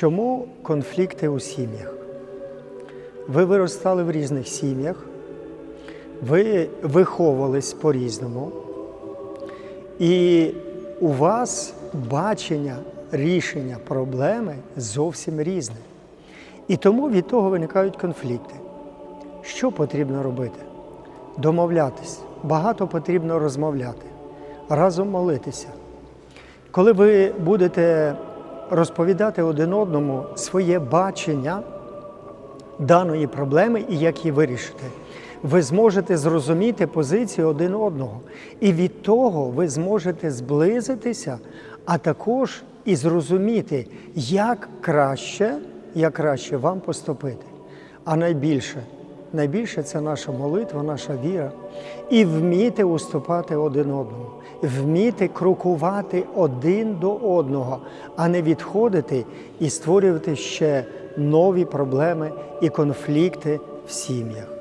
Чому конфлікти у сім'ях? Ви виростали в різних сім'ях, ви виховувались по-різному, і у вас бачення рішення проблеми зовсім різне. І тому від того виникають конфлікти. Що потрібно робити? Домовлятись. Багато потрібно розмовляти, разом молитися. Коли ви будете розповідати один одному своє бачення даної проблеми і як її вирішити, ви зможете зрозуміти позицію один одного. І від того ви зможете зблизитися, а також і зрозуміти, як краще, як краще вам поступити. А найбільше, найбільше це наша молитва, наша віра. І вміти уступати один одному, вміти крокувати один до одного, а не відходити і створювати ще нові проблеми і конфлікти в сім'ях.